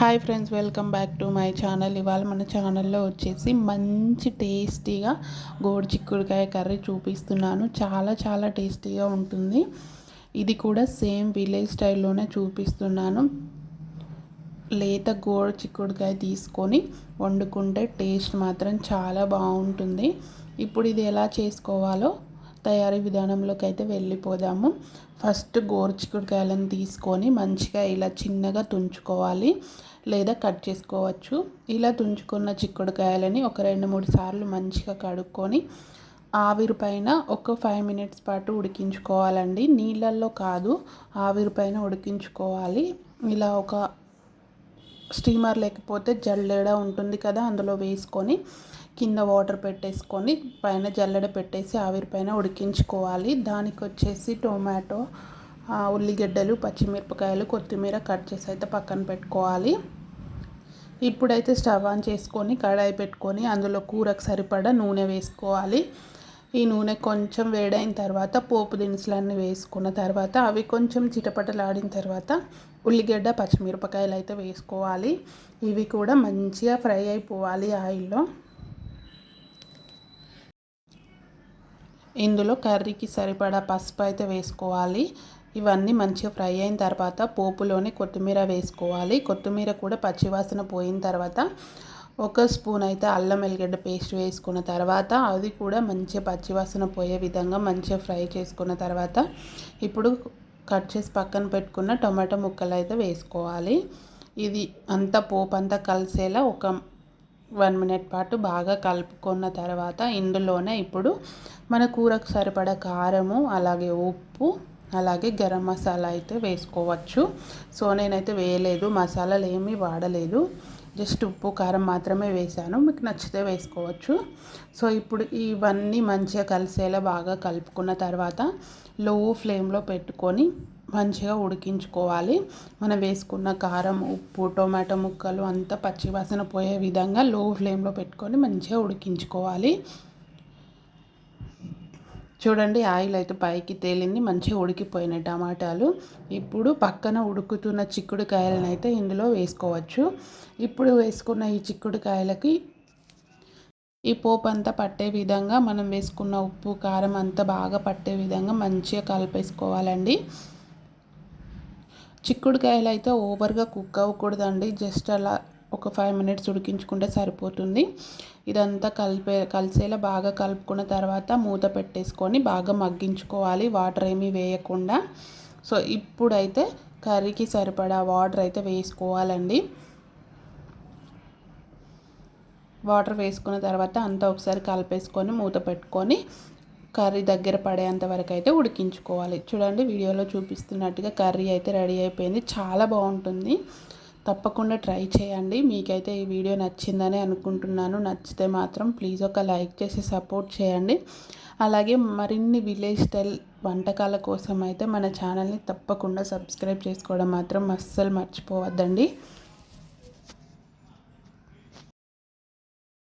Hi friends welcome back to my channel. ఇవాళ మన ఛానల్లో వచ్చేసి మంచి టేస్టీగా గోడు చిక్కుడుకాయ కర్రీ చూపిస్తున్నాను. చాలా చాలా టేస్టీగా ఉంటుంది. ఇది కూడా సేమ్ విలేజ్ స్టైల్లోనే చూపిస్తున్నాను. లేత గోడు చిక్కుడుకాయ తీసుకొని వండుకుంటే టేస్ట్ మాత్రం చాలా బాగుంటుంది. ఇప్పుడు ఇది ఎలా చేసుకోవాలో తయారీ విధానంలోకి అయితే వెళ్ళిపోదాము. ఫస్ట్ గోరుచిక్కుడుకాయలను తీసుకొని మంచిగా ఇలా చిన్నగా తుంచుకోవాలి. లేదా కట్ చేసుకోవచ్చు. ఇలా తుంచుకున్న చిక్కుడుకాయలని ఒక రెండు మూడు సార్లు మంచిగా కడుక్కొని ఆవిరి పైన ఒక ఫైవ్ మినిట్స్ పాటు ఉడికించుకోవాలండి. నీళ్ళల్లో కాదు ఆవిరి పైన ఉడికించుకోవాలి. ఇలా ఒక స్టీమర్ లేకపోతే జల్లెడ ఉంటుంది కదా అందులో వేసుకొని కింద వాటర్ పెట్టేసుకొని పైన జల్లెడ పెట్టేసి ఆవిరి పైన ఉడికించుకోవాలి. దానికి వచ్చేసి టొమాటో ఉల్లిగడ్డలు పచ్చిమిరపకాయలు కొత్తిమీర కట్ చేసి అయితే పక్కన పెట్టుకోవాలి. ఇప్పుడైతే స్టవ్ ఆన్ చేసుకొని కడాయి పెట్టుకొని అందులో కూరకు సరిపడా నూనె వేసుకోవాలి. ఈ నూనె కొంచెం వేడైన తర్వాత పోపు దినుసులన్నీ వేసుకున్న తర్వాత అవి కొంచెం చిటపటలాడిన తర్వాత ఉల్లిగడ్డ పచ్చిమిరపకాయలు అయితే వేసుకోవాలి. ఇవి కూడా మంచిగా ఫ్రై అయిపోవాలి ఆయిల్లో. ఇందులో కర్రీకి సరిపడా పసుపు అయితే వేసుకోవాలి. ఇవన్నీ మంచిగా ఫ్రై అయిన తర్వాత పోపులోనే కొత్తిమీర వేసుకోవాలి. కొత్తిమీర కూడా పచ్చివాసన పోయిన తర్వాత ఒక స్పూన్ అయితే అల్లం వెల్లిగడ్డ పేస్ట్ వేసుకున్న తర్వాత అది కూడా మంచిగా పచ్చివాసన పోయే విధంగా మంచిగా ఫ్రై చేసుకున్న తర్వాత ఇప్పుడు కట్ చేసి పక్కన పెట్టుకున్న టొమాటో ముక్కలు అయితే వేసుకోవాలి. ఇది అంతా పోపు అంతా కలిసేలా ఒక వన్ మినిట్ పాటు బాగా కలుపుకున్న తర్వాత ఇందులోనే ఇప్పుడు మన కూరకు సరిపడ కారము అలాగే ఉప్పు అలాగే గరం మసాలా అయితే వేసుకోవచ్చు. సో నేనైతే వేయలేదు మసాలాలు ఏమీ వాడలేదు. జస్ట్ ఉప్పు కారం మాత్రమే వేసాను మీకు నచ్చితే వేసుకోవచ్చు. సో ఇప్పుడు ఇవన్నీ మంచిగా కలిసేలా బాగా కలుపుకున్న తర్వాత లో ఫ్లేమ్లో పెట్టుకొని మంచిగా ఉడికించుకోవాలి. మనం వేసుకున్న కారం ఉప్పు టొమాటో ముక్కలు అంతా పచ్చివాసన పోయే విధంగా లో ఫ్లేమ్లో పెట్టుకొని మంచిగా ఉడికించుకోవాలి. చూడండి ఆయిల్ అయితే పైకి తేలింది మంచిగా ఉడికిపోయిన టమాటాలు. ఇప్పుడు పక్కన ఉడుకుతున్న చిక్కుడుకాయలను అయితే ఇందులో వేసుకోవచ్చు. ఇప్పుడు వేసుకున్న ఈ చిక్కుడుకాయలకి ఈ పోపు అంతా పట్టే విధంగా మనం వేసుకున్న ఉప్పు కారం అంతా బాగా పట్టే విధంగా మంచిగా కలిపేసుకోవాలండి. చిక్కుడుకాయలు అయితే ఓవర్గా కుక్ అవ్వకూడదండి. జస్ట్ అలా ఒక ఫైవ్ మినిట్స్ ఉడికించుకుంటే సరిపోతుంది. ఇదంతా కలిపే కలిసేలా బాగా కలుపుకున్న తర్వాత మూత పెట్టేసుకొని బాగా మగ్గించుకోవాలి. వాటర్ ఏమీ వేయకుండా. సో ఇప్పుడైతే కర్రీకి సరిపడా వాటర్ అయితే వేసుకోవాలండి. వాటర్ వేసుకున్న తర్వాత అంతా ఒకసారి కలిపేసుకొని మూత పెట్టుకొని కర్రీ దగ్గర పడేంత వరకు అయితే ఉడికించుకోవాలి. చూడండి వీడియోలో చూపిస్తున్నట్టుగా కర్రీ అయితే రెడీ అయిపోయింది. చాలా బాగుంటుంది. తప్పకుండా ట్రై చేయండి. మీకైతే ఈ వీడియో నచ్చిందని అనుకుంటున్నాను. నచ్చితే మాత్రం ప్లీజ్ ఒక లైక్ చేసి సపోర్ట్ చేయండి. అలాగే మరిన్ని విలేజ్ స్టైల్ వంటకాల కోసం అయితే మన ఛానల్ని తప్పకుండా సబ్స్క్రైబ్ చేసుకోవడం మాత్రం అస్సలు మర్చిపోవద్దండి.